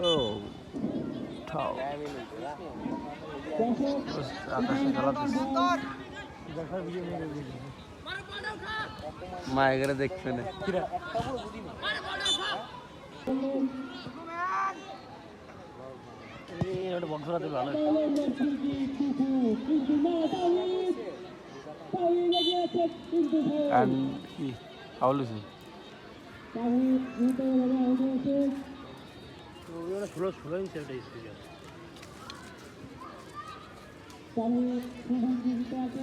ও ঠাও আকাশে খেলাতেছে মা এগারে দেখবে না বংশরা ভালো। আর কি? ষোলো ষোলো ইঞ্চি একটা স্পিড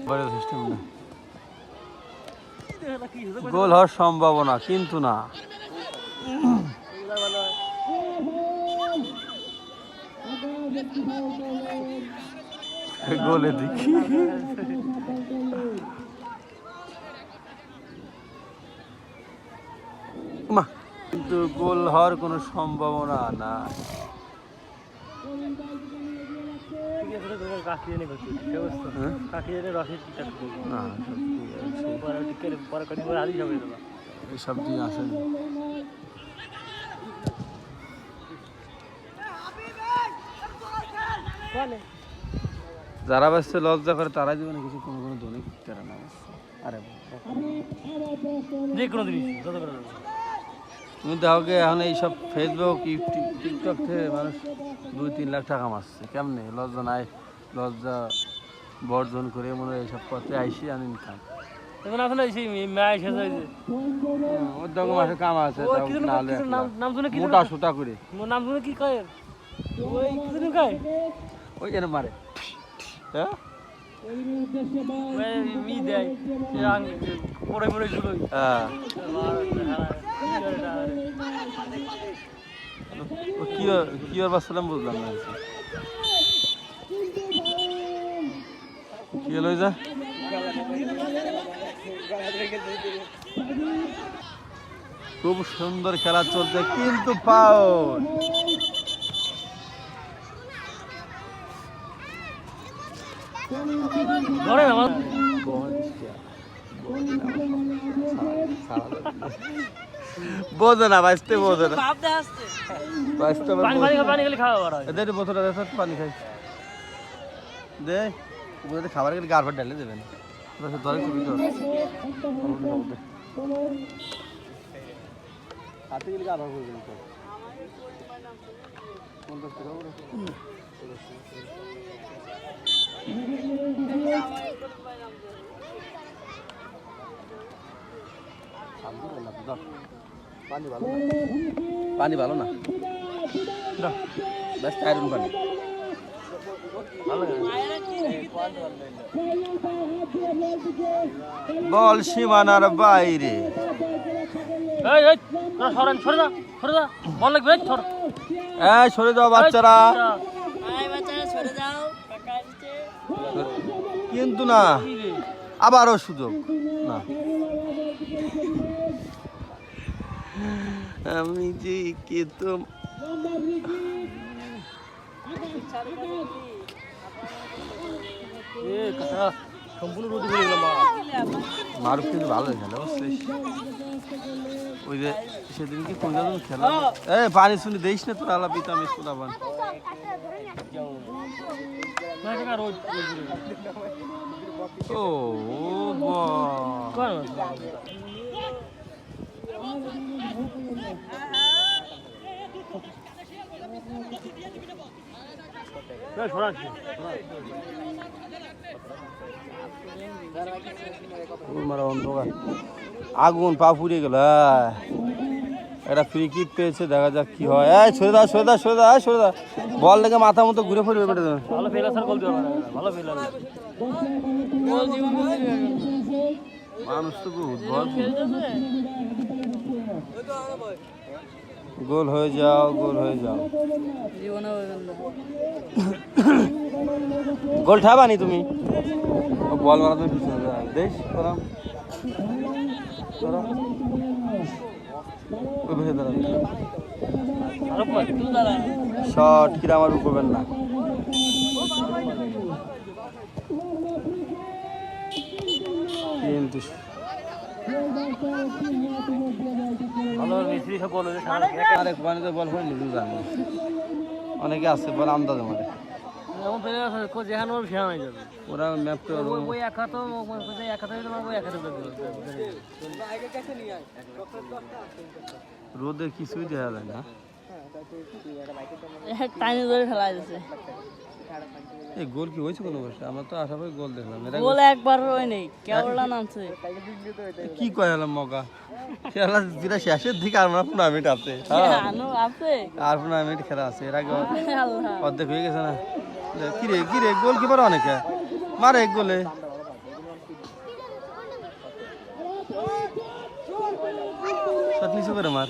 বড় সিস্টেম না। গোল হওয়ার সম্ভাবনা কিন্তু না। গোলে দেখি। মা। কিন্তু গোল হওয়ার কোনো সম্ভাবনা না হ্যাঁ? না আসেনি যারা ব্যস্ত লজ্জা করে তারা জীবনে কিছু। কোনো কোনো ধনী তারা না আরে যে কোনো জিনিস। তুমি দেখো এখন এইসব ফেসবুক ইউটিউব টিকটক থেকে মানুষ দুই তিন লাখ টাকা মারছে। কেমনে? লজ্জা নাই। লজ্জা বর্জন করে মনে হয় এইসব পথে আইসি আমি ইনকাম এখন আসলে সেই ম্যাচ শেষ হয়েছে ওর দঙ্গ মাসে কাম আছে। নাম- নাম শুনে কি মোটা সুতা করে। নাম শুনে কি কয়? ওই কি কয়? ওই এর মারে। হ্যাঁ? মি দেয়। পরে পরে হ্যাঁ কি কি ওর বাচ্চালাম বুঝলাম না কি যা খুব সুন্দর খেলা চলছে কিন্তু পাউল ধরে আমার বোঝে না বাঁচতে বোঝে না। বাঁচতে পানি পানি খা- পানি খেলে খাওয়া বার বোতলটা দেখো পানি খাই। দে উপরে খাবার গেলে গার ভাত ঢালে দেবেন। ধরে ছবি তো হাতে গেলে গার ভাত করবেন তো কোনটা থেকে ওরা? আলহামদুলিল্লাহ, দাও। পানি ভালো না। পানি ভালো না। দাও। আয়রন পানি। বল সীমানার বাইরে। এই এই তোরা সরেন সরে যা বল লাগবে এই সরে। যাও বাচ্চারা। কিন্তু না আবারও সুযোগ। না। আমি যে কে তো সম্পূর্ণ রোদি হয়ে মা। মারুফ কিন্তু ভালো খেলে বুঝছিস ওই যে সেদিন কি কোন জায়গায় খেলা? এ পানি শুনি না তোর আলাপি তো আমি শোনাবান না কাকা রোজ রোজ ও বা কোন সরান ওর মারা অন্ধকার আগুন পা পুড়িয়ে গেল একটা ফ্রি কিক পেয়েছে দেখা যাক কি হয়। এই সরে দাও সরে দাও সরে দাও সরে দাও। বল লেগে মাথা মতো ঘুরে ফিরবে বেটে ভালো ফেলা স্যার দিও ভালো ফেলা মানুষ তো বহুত বল গোল হয়ে যাও গোল হয়ে যাও। গোল ঠাবানি তুমি? বল মারা তুমি পিছনে দেশ করাম শর্ট কিরা আমার করবেন না। কিন্তু অনেকে আছে বলে আন্দাজে মারে এমন প্লেয়ার আছে কো যেখানে ওর ওই ওই এক হাতে এক হাতে এক হাতে রোদে কিছুই দেখা যায় না। টাইনে ধরে ফেলা যাচ্ছে এই গোল কি হয়েছে কোনো বসে আমরা তো আশাবাদী গোল দেখলাম। গোল একবার হয় নেই কেবলটা নামছে কি কয় হলাম মগা? খেলা যেটা শেষের দিকে আর আমরা পনেরো মিনিট আছে হ্যাঁ, আনো আছে? আর পনেরো মিনিট খেলা আছে এর আগে অর্ধেক হয়ে গেছে না। কি রে কি রে গোল কিপার অনেকে। মারে এক গোলে। নিচু করে মার।